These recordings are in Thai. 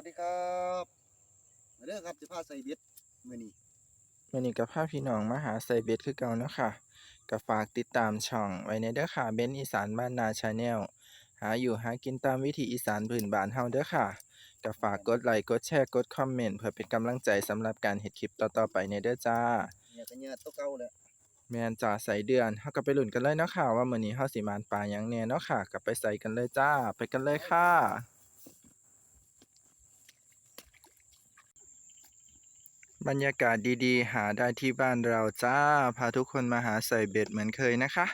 วัสดีครับมาเด้อครับสิพาใส่เบ็ดมื้อนี้วันนี้กับพาพี่น้องมาหาใส่เบ็ดคือเก่าเนาะค่ะก็ฝากติดตามช่อง ไว้ในเด้อค่ะเบนอีสานบ้านนาชาแนลหาอยู่หากินตามวิถีอีสานพื้นบ้านเฮาเด้อค่ะก็ฝากกดไลค์กดแชร์กดคอมเมนต์เพื่อเป็นกำลังใจสำหรับการเฮ็ดคลิปต่อๆไปในเด้อจ้าเนี่ยก็เนี่ยตัวเก่าแหละแม่นจ้าใส่เดือนเฮาก็ไปลุ้นกันเลยเนาะค่ะว่ามื้อนี้เฮาสิมานปลาหยังแหน่เนาะค่ะก็ไปใส่กันเลยจ้า ไปกันเลยค่ะ บรรยากาศดีๆ หาได้ที่บ้านเราจ้า พาทุกคนมาหาใส่เบ็ดเหมือนเคยนะคะ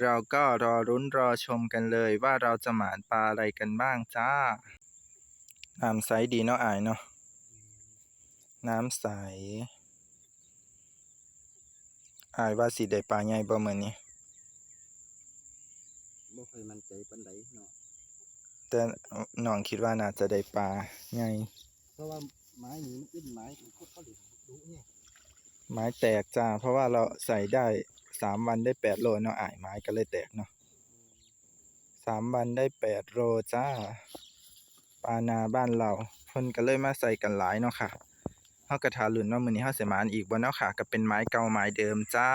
เราก็รอรุ้นรอชมกันเลยว่าเราจะหมานปลาอะไรกันบ้างจ้า น้ำใสดีเนาะอายเนาะ น้ำใส อายว่าสิได้ปลาใหญ่บ่มื้อนี้บ่ค่อยมั่นใจปานใดเนาะ แต่น้องคิดว่าน่าจะได้ปลาใหญ่เพราะว่า ไม้นี้มันเป็นไม้ที่โคตรเขาเหลือดูเนี่ยไม้แตกจ้า เพราะว่าเราใส่ได้สามวันได้แปดโลเนาะอายไม้ก็เลยแตกเนาะสามวันได้แปดโลจ้า ปานาบ้านเราเพิ่นก็เลยมาใส่กันหลายเนาะค่ะเฮากระทาลุ่นว่ามื้อนี้เฮาสิมานอีกบ่เนาะค่ะ ก็เป็นไม้เก่าไม้เดิมจ้า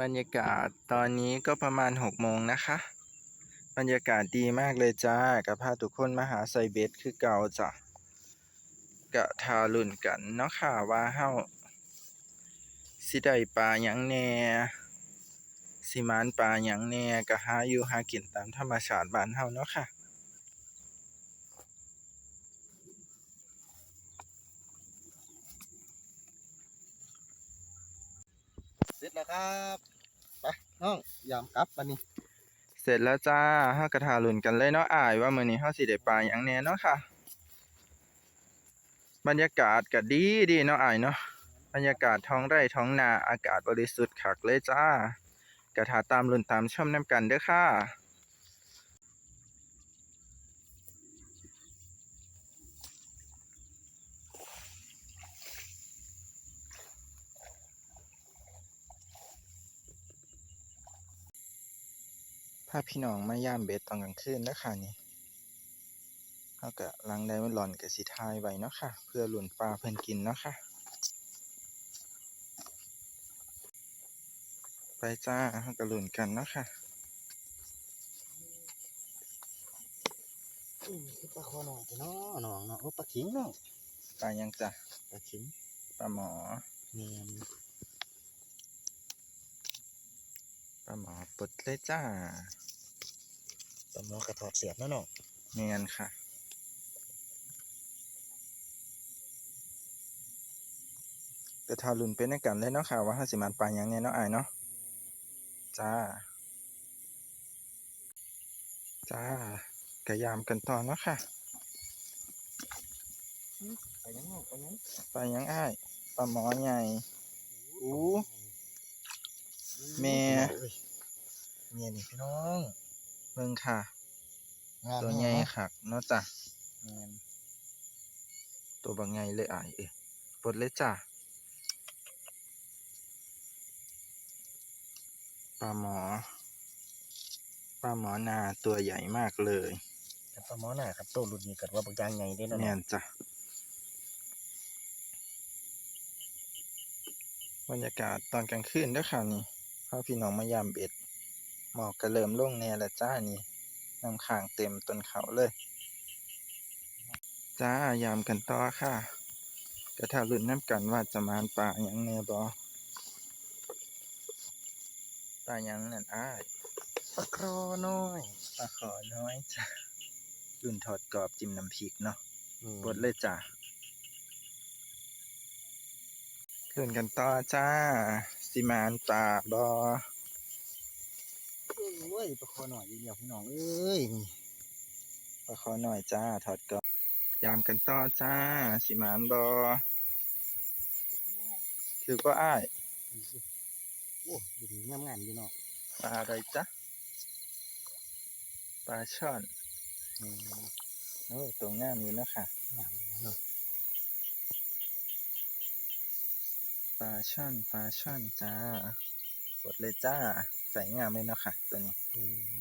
บรรยากาศตอนนี้ก็ประมาณหกโมงนะคะ บรรยากาศดีมากเลยจ้ากับพาทุกคนมาหาใส่เบ็ดคือเก่าจ้ะกะทาลุ่นกันเนาะค่ะว่าเฮาสิได้ปลาหยังแหน่สิมานปลาหยังแหน่ก็หาอยู่หากินตามธรรมชาติบ้านเฮาเนาะค่ะเสร็จแล้วครับ ไปน้องยามกลับบัดนี้ เสร็จแล้วจ้าห้ากระทาลุนกันเลยเนาะอายว่ามื้อนี้เฮาสิได้ปลาหยังแน่เนาะค่ะ บรรยากาศก็ดีดีเนาะอายเนาะบรรยากาศท้องไร่ท้องนาอากาศบริสุทธิ์คักเลยจ้ากระทาตามลุนตามชมน้ำกันเด้อค่ะ พาพี่น้องมาย่ามเบ็ดตอนกลางคืนเด้อค่ะนี่เฮาก็ลังได้มันหล่อนก็สิถ่ายไว้เนาะค่ะ เพื่อลุ่นปลาเพิ่นกินเนาะค่ะ ไปจ้าเฮาก็ลุ่นกันเนาะค่ะอือคือปลาคอหน่อยเนาะน้องเนาะโอ้ปลาขิงเนาะปลายังจ้ะปลาขิงปลาหมอแม่นป ลาหมอปลดเลยจ้าปลาหมอกระถอดเสียบเนาะน้องเนียนค่ะแต่ทาลุ่นเป็นในกันเลยเนาะค่ะ ว่าเฮาสิมันปลาหยังแน่เนาะอ้ายเนาะจ้า จ้ากะยามกันต่อเนาะค่ะไปยังน้องไปยังปลาหยังอ้ายปลาหมอใหญ่อู้ แม่เอ้ยแม่นี่พี่น้องเบิ่งค่ะ งามตัวใหญ่เนาะคักเนาะจ้ะแม่นตัวบางใหญ่เลยอ้ายเอ้ยปลดเลยจ้าปลาหมอปลาหมอนาตัวใหญ่มากเลยแต่ปลาหมอหน้าครับโตรุ่นนี้เกิดว่าบางอย่างใหญ่เด้เนาะแม่นจ้ะบรรยากาศตอนกลางคืนเด้วยค่ะนี่ พาพี่น้องมายามเบ็ดหมอกก็เริ่มลงแน่แล้วจ้านี่น้ำค้างเต็มต้นเขาเลย จ้ายามกันต่อค่ะ กระทารุ่นน้ำกันว่าจะมานป่าหยังแน่บ่ป่าหยังนั่นอ้ายปลาคอน้อยปลาขอน้อยจ้ะรุ่นทอดกรอบจิ้มน้ำพริกเนาะอืมกดเลยจ้ะขึ้นกันต่อจ้า สิมานปลาบอโอ้ยปลาคอหน่อยอีเดียวพี่น้องเอ้ยนี่ปลาขอหน่อยจ้าถอดกรอบยามกันต่อจ้า สิมานบอถือก็อ้ายโอ้ดูดีงามงามอยู่เนาะปลาอะไรจ๊ะปลาช่อนอืมโอ้ตัวงามอยู่เนาะค่ะงามเลยเนาะ ปลาช่อนปลาช่อนจ้ากดเลยจ้า ใส่งามเลยเนาะค่ะ ตัวนี้อืม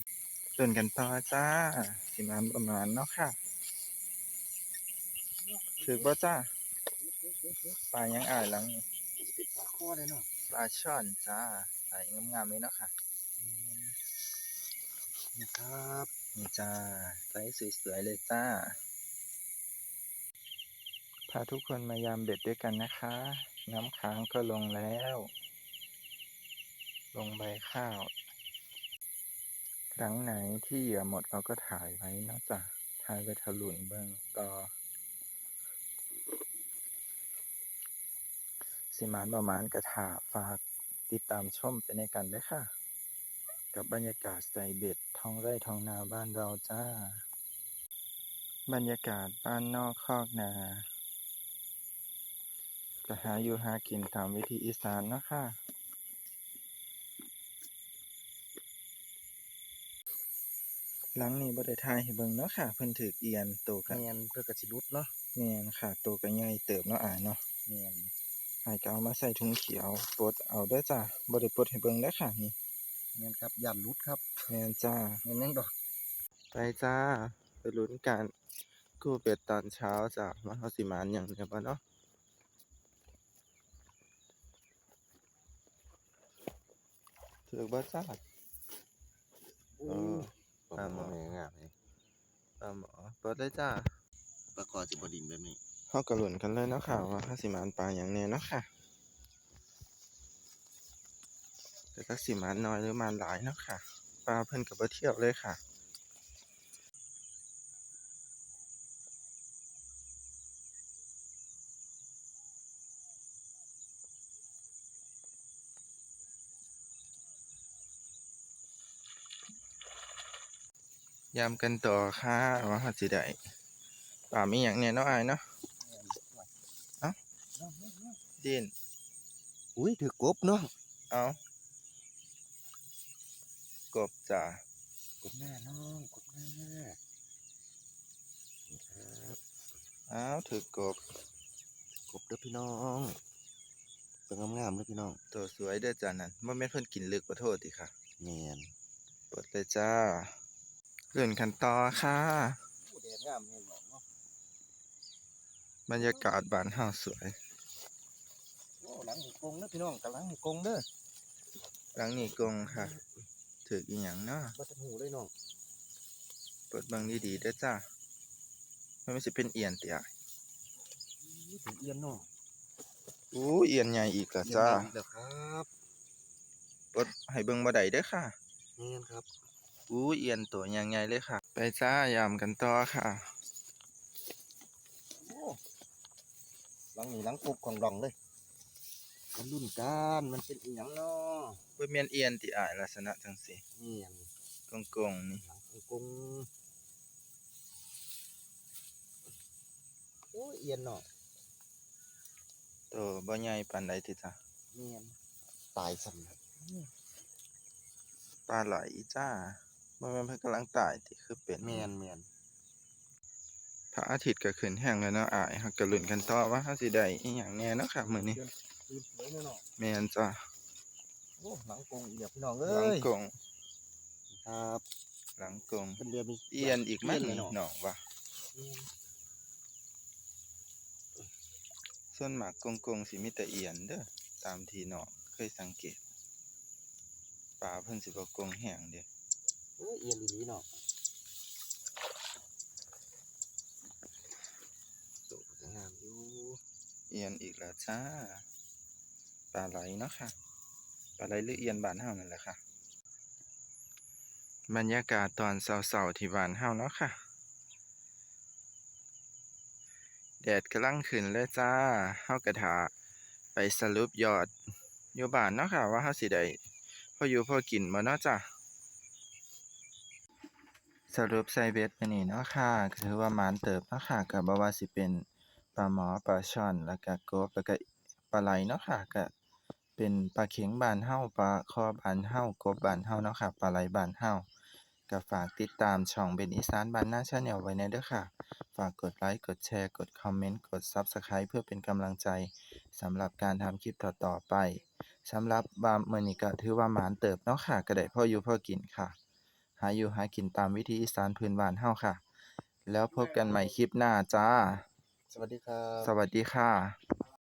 ต้นกันต่อจ้า สิมานประมาณเนาะค่ะ ถือบ่จ้า ปลายังอ่ายหลังนี่ติดปลาคอเลยเนาะปลาช่อนจ้า ใส่งามๆเลยเนาะค่ะนี่ครับนี่จ้าใส่สวยๆเลยจ้า พาทุกคนมายามเบ็ดด้วยกันนะคะ น้ำค้างก็ลงแล้ว ลงใบข้าว ครั้งไหนที่เหยื่อหมดเราก็ถ่ายไว้นอกจากถ่ายไว้ถลุนเบิ่งต่อสิมานประมาณกระถาฝากติดตามชมไปในกันด้วยค่ะ กับบรรยากาศใส่เบ็ดท้องไร่ท้องนาบ้านเราจ้า บรรยากาศบ้านนอกคอกนา ก็หาอยู่หากินตามวิธีอีสานเนาะค่ะหลังนี้บ่ได้ทายให้เบิ่งเนาะค่ะ เพิ่นถูกเอียนโตกันแมนเพื่อกระสิรุดเนาะแม่นค่ะโตก็ใหญ่เติบเนาะอ่าเนาะแมนอ้ายก็เอามาใส่ถุงเขียวปลดเอาเด้อจ้าบ่ได้ปลดให้เบิ่งเด้อค่ะนี่แมนครับยันรุดครับแม่นจ้าแมนยังดอกไปจ้าไปลุ้นกันกู้เป็ดตอนเช้าจ้ะว่าเขาสิมานอย่างเดียวบ่เนาะ ถือบ่จ้าโอ้เออปลาหมอแม่งามเลยตามหมอเปิดเลยจ้าปลาคอสิบดินแบบนี้เฮาก็ลุ้นกันเลยเนาะค่ะว่าเขาสิมานปลาอย่างแน่เนาะค่ะแต่ก็สิมานน้อยหรือมานหลายเนาะค่ะ ปลาเพิ่นก็บ่เที่ยวเลยค่ะ ยามกันต่อค่ะว่าเขาสิได้ป่ามีอย่างเนี่ยเนาะอายเนาะดินอุ้ยถือกบเนาะเอากบจ้ะกบหน้าน้องกบหน้านี่ครับเอาถือกบกบเด้อพี่น้องตัวงามๆเลยพี่น้องตัวสวยเด้อจ้านั่นบ่แม่นเพิ่นกินลึกขอโทษติค่ะแมนเปิดเลยจ้า เลื่อนขันต่อค่ะโอ้แดดงามแห่งหนองเนาะบรรยากาศบ้านเฮาสวยโอ้หลังนี่กงเด้อพี่น้องกำลังนี่กงเด้อหลังนี้กงค่ะถืออีหยังเนาะบ่ทันหูเลยน้องเปิดเบิ่งดีๆเด้อจ้ามันไม่สิเป็นเอียนติอะอุ้ยถือเอียนเนาะอู้เอียนใหญ่อีกแล้วเอียนจ้าแดงอีกแล้วครับเปิดให้เบิ่งบ่ได้เด้อค่ะแมนครับ อู้เอียนตัวใหญ่ๆเลยค่ะ ไปจ้ายามกันต่อค่ะโอ้หลังนี่หลังกบของดองเลยมันรุ่นกันมันเป็นอีหยังเนาะบ่แม่นเอียนติอายลักษณะจังซี่เนียนกงๆนี่หลังกงโอ้ยเอียนเนาะตัวบ่ใหญ่ปานใดติจ้ะเนียนตายสั่นครับปลาไหลจ้า บ่แม่นเพิ่นกำลังตายติคือเป็นแมนแมนพระอาทิตย์ก็ขึ้นแห้งแล้วเนาะอายเฮาก็ลุ้นกันต่อว่าเฮาสิได้อีหยังแน่เนาะค่ะมื้อนี้ตื่นสวยเนาะแม่นจ้าโอ้หลังกงอีกแล้วพี่น้องหลัเอ้งยกงครับหลังกงเป็นเรือมี เอียนอีกมั้ยเยนี่เนาะน้องว่าเอียนส่วนมากกงๆสิมีแต่เอียนเด้อตามที่น้องเคยสังเกตปลาเพิ่นสิบ่กงแห้งเด้ โอ้ยเอียนดีเนาะตกงามอยู่เอียนอีกแล้วจ้าปลาไหลเนาะค่ะปลาไหลหรือเอียนบ้านเฮานั่นแหละค่ะ บรรยากาศตอนเช้าๆที่บ้านเฮาเนาะค่ะแดดกำลังขึ้นเลยจ้าเฮากระถาไปสรุปยอดอยู่บ้านเนาะค่ะ ว่าเฮาสิได้พออยู่พอกินบ่เนาะจ้า สรุปใส่เบ็ดไปนี่เนาะค่ะก็ถือว่าหมานเติบเนาะค่ะก็บ่ว่าสิเป็นปลาหมอปลาช่อน แล้วก็กบแล้วก็ปลาไหลเนาะค่ะก็เป็นปลาเข็งบานเฮาปลาคอบานเฮากบบานเฮาเนาะค่ะปลาไหลบานเฮาก็ฝากติดตามช่องเบนอีสานบ้านหน้าชาแนลไว้ในเด้อค่ะ ฝากกดไลค์กดแชร์กดคอมเมนต์กด Subscribe เพื่อเป็นกำลังใจสำหรับการทำคลิปต่อๆไปสำหรับบามมื้อนี้ก็ถือว่าหมานเติบเนาะค่ะก็ได้พ่ออยู่พอกินค่ะ หาอยู่หากินตามวิธีอีสานพื้นบ้านเฮาค่ะ แล้วพบกันใหม่คลิปหน้าจ้า สวัสดีครับ สวัสดีค่ะ